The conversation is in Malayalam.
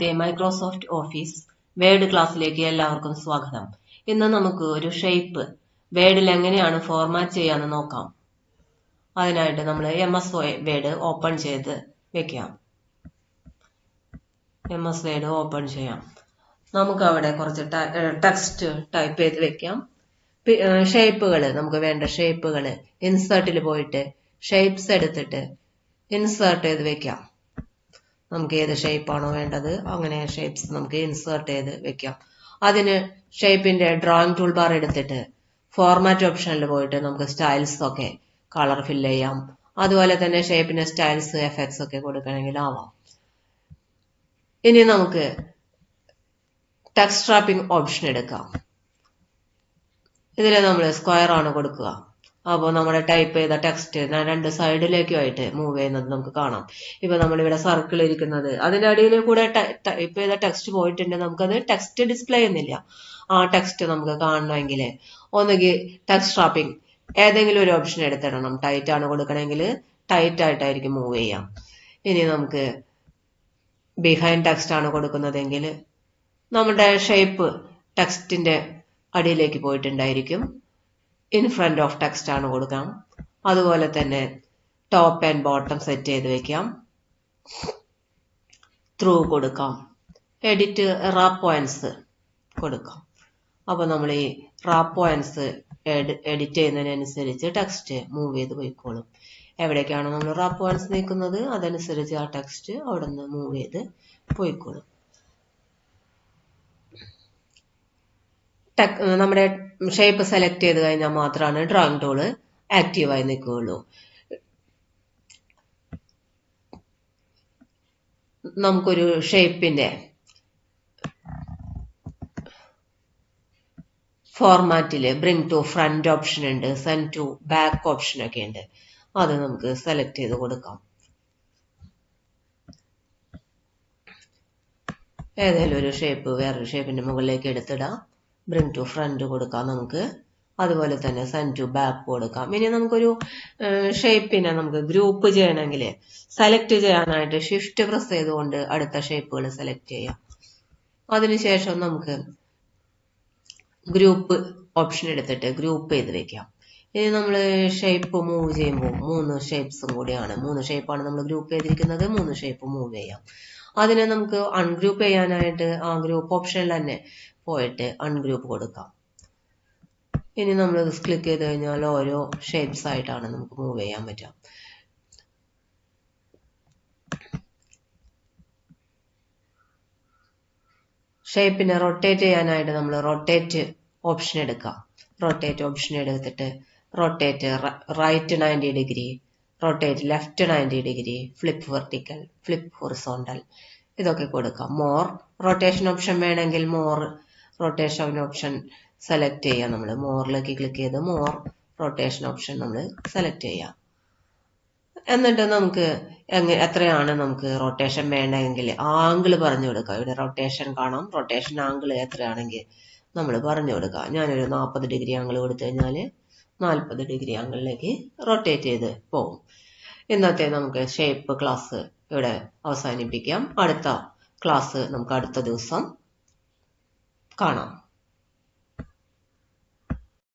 ഇന്നത്തെ മൈക്രോസോഫ്റ്റ് ഓഫീസ് വേർഡ് ക്ലാസ്സിലേക്ക് എല്ലാവർക്കും സ്വാഗതം. ഇന്ന് നമുക്ക് ഒരു ഷേപ്പ് വേഡിൽ എങ്ങനെയാണ് ഫോർമാറ്റ് ചെയ്യാന്ന് നോക്കാം. അതിനായിട്ട് നമ്മൾ എം എസ് വേർഡ് ഓപ്പൺ ചെയ്ത് വെക്കാം. എം എസ് വേർഡ് ഓപ്പൺ ചെയ്യാം. നമുക്ക് അവിടെ കുറച്ച് ടെക്സ്റ്റ് ടൈപ്പ് ചെയ്ത് വെക്കാം. ഷേപ്പുകൾ നമുക്ക് വേണ്ട ഷേപ്പുകൾ ഇൻസേർട്ടിൽ പോയിട്ട് ഷേപ്സ് എടുത്തിട്ട് ഇൻസേർട്ട് ചെയ്ത് വെക്കാം. നമുക്ക് ഏത് ഷേപ്പാണോ വേണ്ടത് അങ്ങനെ ഷേപ്സ് നമുക്ക് ഇൻസേർട്ട് ചെയ്ത് വെക്കാം. അതിന് ഷേപ്പിന്റെ ഡ്രോയിങ് ടൂൾ ബാർ എടുത്തിട്ട് ഫോർമാറ്റ് ഓപ്ഷനിൽ പോയിട്ട് നമുക്ക് സ്റ്റൈൽസ് ഒക്കെ കളർ ഫില്ല് ചെയ്യാം. അതുപോലെ തന്നെ ഷേപ്പിന് സ്റ്റൈൽസ് എഫക്ട്സ് ഒക്കെ കൊടുക്കണമെങ്കിൽ ആവാം. ഇനി നമുക്ക് ടെക്സ്റ്റ് റാപ്പിംഗ് ഓപ്ഷൻ എടുക്കാം. ഇതിൽ നമ്മൾ സ്ക്വയർ ആണ് കൊടുക്കുക. അപ്പോൾ നമ്മുടെ ടൈപ്പ് ചെയ്ത ടെക്സ്റ്റ് ഞാൻ രണ്ട് സൈഡിലേക്കും ആയിട്ട് മൂവ് ചെയ്യുന്നത് നമുക്ക് കാണാം. ഇപ്പൊ നമ്മളിവിടെ സർക്കിൾ ഇരിക്കുന്നത്. അതിന്റെ അടിയിൽ കൂടെ ടൈപ്പ് ചെയ്ത ടെക്സ്റ്റ് പോയിട്ടുണ്ട്. നമുക്കത് ടെക്സ്റ്റ് ഡിസ്പ്ലേ ചെയ്യുന്നില്ല. ആ ടെക്സ്റ്റ് നമുക്ക് കാണണമെങ്കിൽ ഒന്നുകിൽ ടെക്സ്റ്റ് ട്രാപ്പിംഗ് ഏതെങ്കിലും ഒരു ഓപ്ഷൻ എടുത്തിടണം. ടൈറ്റ് ആണ് കൊടുക്കണമെങ്കിൽ ടൈറ്റ് ആയിട്ടായിരിക്കും മൂവ് ചെയ്യാം. ഇനി നമുക്ക് ബിഹൈൻഡ് ടെക്സ്റ്റ് ആണ് കൊടുക്കുന്നതെങ്കിൽ നമ്മുടെ ഷേപ്പ് ടെക്സ്റ്റിന്റെ അടിയിലേക്ക് പോയിട്ടുണ്ടായിരിക്കും. ഇൻ ഫ്രണ്ട് ഓഫ് ടെക്സ്റ്റ് ആണ് കൊടുക്കാം. അതുപോലെ തന്നെ ടോപ്പ് ആൻഡ് ബോട്ടം സെറ്റ് ചെയ്ത് വെക്കാം. ത്രൂ കൊടുക്കാം. എഡിറ്റ് റാ പോയിന്റ്സ് കൊടുക്കാം. അപ്പോൾ നമ്മൾ ഈ റാ പോയിന്റ്സ് എഡിറ്റ് ചെയ്യുന്നതിനനുസരിച്ച് ടെക്സ്റ്റ് മൂവ് ചെയ്ത് പോയിക്കോളും. എവിടേക്കാണ് നമ്മൾ റാ പോയിന്റ്സ് നീക്കുന്നത് അതനുസരിച്ച് ആ ടെക്സ്റ്റ് അവിടെ നിന്ന് മൂവ് ചെയ്ത് പോയിക്കോളും. നമ്മുടെ ഷേപ്പ് സെലക്ട് ചെയ്ത് കഴിഞ്ഞാൽ മാത്രമാണ് ഡ്രോയിങ് ടൂൾ ആക്റ്റീവായി നിൽക്കുകയുള്ളൂ. നമുക്കൊരു ഷേപ്പിന്റെ ഫോർമാറ്റിൽ ബ്രിങ് ടു ഫ്രണ്ട് ഓപ്ഷൻ ഉണ്ട് സെൻഡ് ടു ബാക്ക് ഓപ്ഷൻ ഒക്കെ ഉണ്ട്. അത് നമുക്ക് സെലക്ട് ചെയ്ത് കൊടുക്കാം. ഏതെങ്കിലും ഒരു ഷേപ്പ് വേറൊരു ഷേപ്പിന്റെ മുകളിലേക്ക് എടുത്തിടാം. ബ്രിങ് ടു ഫ്രണ്ട് കൊടുക്കാം നമുക്ക്. അതുപോലെ തന്നെ സെൻ ടു ബാക്ക് കൊടുക്കാം. ഇനി നമുക്കൊരു ഷേപ്പിനെ നമുക്ക് ഗ്രൂപ്പ് ചെയ്യണമെങ്കിൽ സെലക്ട് ചെയ്യാനായിട്ട് ഷിഫ്റ്റ് പ്രസ് ചെയ്തുകൊണ്ട് അടുത്ത ഷേപ്പുകൾ സെലക്ട് ചെയ്യാം. അതിനുശേഷം നമുക്ക് ഗ്രൂപ്പ് ഓപ്ഷൻ എടുത്തിട്ട് ഗ്രൂപ്പ് ചെയ്ത് വെക്കാം. ഇനി നമ്മൾ ഷേപ്പ് മൂവ് ചെയ്യുമ്പോൾ മൂന്ന് ഷേപ്സും കൂടിയാണ്. മൂന്ന് ഷേപ്പാണ് നമ്മൾ ഗ്രൂപ്പ് ചെയ്തിരിക്കുന്നത്. മൂന്ന് ഷേപ്പ് മൂവ് ചെയ്യാം. അതിനെ നമുക്ക് അൺഗ്രൂപ്പ് ചെയ്യാനായിട്ട് ആ ഗ്രൂപ്പ് ഓപ്ഷനിൽ തന്നെ പോയിട്ട് അൺഗ്രൂപ്പ് കൊടുക്കാം. ഇനി നമ്മൾ ക്ലിക്ക് ചെയ്ത് കഴിഞ്ഞാൽ ഓരോ ഷേപ്സ് ആയിട്ടാണ് നമുക്ക് മൂവ് ചെയ്യാൻ പറ്റുക. ഷേപ്പിനെ റൊട്ടേറ്റ് ചെയ്യാനായിട്ട് നമ്മൾ റൊട്ടേറ്റ് ഓപ്ഷൻ എടുക്കാം. റൊട്ടേറ്റ് ഓപ്ഷൻ എടുത്തിട്ട് rotate right ninety degree rotate left ninety degree flip vertical flip horizontal ഇതൊക്കെ കൊടുക്കാം. മോർ റൊട്ടേഷൻ ഓപ്ഷൻ വേണമെങ്കിൽ മോർ റൊട്ടേഷൻ ഓപ്ഷൻ സെലക്ട് ചെയ്യാം നമ്മൾ മോറിലേക്ക് ക്ലിക്ക് ചെയ്ത് മോർ റൊട്ടേഷൻ ഓപ്ഷൻ നമ്മൾ സെലക്ട് ചെയ്യാം. എന്നിട്ട് നമുക്ക് എങ്ങനെ എത്രയാണ് നമുക്ക് റൊട്ടേഷൻ വേണമെങ്കിൽ ആംഗിൾ പറഞ്ഞു കൊടുക്കാം. ഇവിടെ റൊട്ടേഷൻ കാണാം. റൊട്ടേഷൻ ആംഗിൾ എത്രയാണെങ്കിൽ നമ്മൾ പറഞ്ഞു കൊടുക്കാം. ഞാനൊരു നാൽപ്പത് ഡിഗ്രി ആംഗിൾ കൊടുത്തു കഴിഞ്ഞാൽ നാൽപ്പത് ഡിഗ്രി ആംഗിളിലേക്ക് റൊട്ടേറ്റ് ചെയ്ത് പോകും ഇന്നത്തെ നമുക്ക് ഷേപ്പ് ക്ലാസ് ഇവിടെ അവസാനിപ്പിക്കാം. അടുത്ത ക്ലാസ് നമുക്ക് അടുത്ത ദിവസം കാണാം.